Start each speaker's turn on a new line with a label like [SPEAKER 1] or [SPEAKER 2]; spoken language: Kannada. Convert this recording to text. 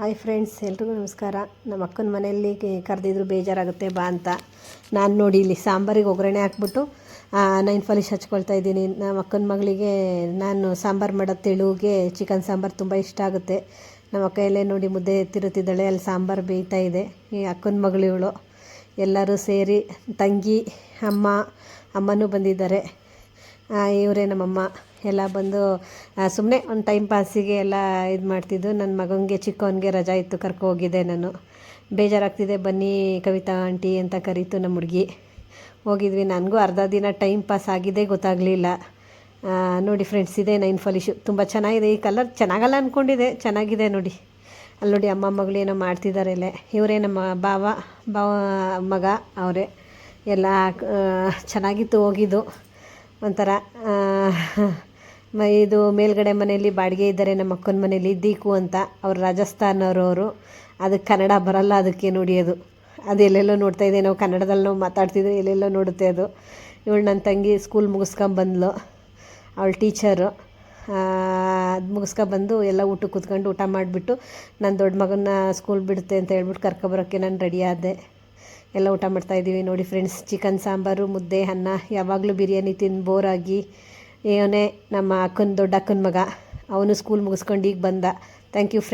[SPEAKER 1] ಹಾಯ್ ಫ್ರೆಂಡ್ಸ್, ಎಲ್ರಿಗೂ ನಮಸ್ಕಾರ. ನಮ್ಮ ಅಕ್ಕನ ಮನೆಯಲ್ಲಿ ಕರೆದಿದ್ರು ಬೇಜಾರಾಗುತ್ತೆ, ಬಾ ಅಂತ. ನಾನು ನೋಡಿ ಇಲ್ಲಿ ಸಾಂಬಾರಿಗೆ ಒಗ್ಗರಣೆ ಹಾಕ್ಬಿಟ್ಟು ನೈನ್ ಪಾಲಿಶ್ ಹಚ್ಕೊಳ್ತಾ ಇದ್ದೀನಿ. ನಮ್ಮ ಅಕ್ಕನ ಮಗಳಿಗೆ ನಾನು ಸಾಂಬಾರು ಮಾಡೋ ತೆಳುಗೆ ಚಿಕನ್ ಸಾಂಬಾರು ತುಂಬ ಇಷ್ಟ ಆಗುತ್ತೆ. ನಮ್ಮ ಅಕ್ಕ ಎಲ್ಲೇ ನೋಡಿ ಮುದ್ದೆ ಎತ್ತಿರುತ್ತಿದ್ದಾಳೆ ಅಲ್ಲಿ ಸಾಂಬಾರು ಬೇಯ್ತಾ ಇದೆ. ಈ ಅಕ್ಕನ ಮಗಳು ಇವಳು. ಎಲ್ಲರೂ ಸೇರಿ ತಂಗಿ, ಅಮ್ಮ, ಅಮ್ಮನೂ ಬಂದಿದ್ದಾರೆ. ಇವರೇ ನಮ್ಮಮ್ಮ. ಎಲ್ಲ ಬಂದು ಸುಮ್ಮನೆ ಒಂದು ಟೈಮ್ ಪಾಸಿಗೆ ಎಲ್ಲ ಇದು ಮಾಡ್ತಿದ್ದು. ನನ್ನ ಮಗನಿಗೆ ಚಿಕ್ಕವನಿಗೆ ರಜಾ ಇತ್ತು, ಕರ್ಕೊ ಹೋಗಿದ್ದೆ ನಾನು. ಬೇಜಾರಾಗ್ತಿದೆ, ಬನ್ನಿ ಕವಿತಾ, ಆಂಟಿ ಅಂತ ಕರೀತು ನಮ್ಮ ಹುಡುಗಿ. ಹೋಗಿದ್ವಿ. ನನಗೂ ಅರ್ಧ ದಿನ ಟೈಮ್ ಪಾಸ್ ಆಗಿದೆ, ಗೊತ್ತಾಗಲಿಲ್ಲ. ನೋಡಿ ಫ್ರೆಂಡ್ಸ್ ಇದೆ ನೈನ್ ಫಾಲಿಶು ತುಂಬ ಚೆನ್ನಾಗಿದೆ. ಈ ಕಲರ್ ಚೆನ್ನಾಗಲ್ಲ ಅಂದ್ಕೊಂಡಿದೆ ಚೆನ್ನಾಗಿದೆ ನೋಡಿ. ಅಲ್ಲಿ ನೋಡಿ ಅಮ್ಮ, ಮಗಳು ಏನೋ ಮಾಡ್ತಿದ್ದಾರೆ ಇಲ್ಲೇ ಇವರೇ ನಮ್ಮ ಬಾವ ಬಾವ, ಮಗ, ಅವರೇ. ಎಲ್ಲ ಚೆನ್ನಾಗಿತ್ತು, ಹೋಗಿದ್ದು. ಒಂಥರ ಮ, ಇದು ಮೇಲ್ಗಡೆ ಮನೆಯಲ್ಲಿ ಬಾಡಿಗೆ ಇದ್ದಾರೆ ನಮ್ಮ ಅಕ್ಕನ ಮನೇಲಿ ದೀಕು ಅಂತ ಅವ್ರು ಅವರು ಅದಕ್ಕೆ ಕನ್ನಡ ಬರಲ್ಲ, ಅದಕ್ಕೆ ನೋಡಿ ಅದು ಎಲ್ಲೆಲ್ಲೋ ನೋಡ್ತಾ ಇದೆ ನಾವು ಕನ್ನಡದಲ್ಲಿ ನಾವು ಮಾತಾಡ್ತಿದ್ರೆ ಎಲ್ಲೆಲ್ಲೋ ನೋಡುತ್ತೆ ಅದು. ಇವಳು ನನ್ನ ತಂಗಿ ಸ್ಕೂಲ್ ಮುಗಿಸ್ಕೊಂಬಂದ್ಲು ಅವಳು ಟೀಚರು. ಅದು ಮುಗಿಸ್ಕೊಬಂದು ಎಲ್ಲ ಊಟಕ್ಕೆ ಕೂತ್ಕೊಂಡು ಊಟ ಮಾಡಿಬಿಟ್ಟು, ನನ್ನ ದೊಡ್ಡ ಮಗನ ಸ್ಕೂಲ್ ಬಿಡುತ್ತೆ ಅಂತ ಹೇಳ್ಬಿಟ್ಟು ಕರ್ಕೊಬರೋಕ್ಕೆ ನಾನು ರೆಡಿ ಆದೆ. ಎಲ್ಲ ಊಟ ಮಾಡ್ತಾ ಮಾಡ್ತಾಯಿದ್ದೀವಿ ನೋಡಿ ಫ್ರೆಂಡ್ಸ್ ಚಿಕನ್ ಸಾಂಬಾರು, ಮುದ್ದೆ, ಅನ್ನ, ಯಾವಾಗಲೂ ಬಿರಿಯಾನಿ ತಿಂದು ಬೋರಾಗಿ ಏನೇ ನಮ್ಮ ಅಕ್ಕನ ದೊಡ್ಡ ಅಕ್ಕನ ಮಗ, ಅವನು ಸ್ಕೂಲ್ ಮುಗಿಸ್ಕೊಂಡು ಈಗ ಬಂದ. Thank you friend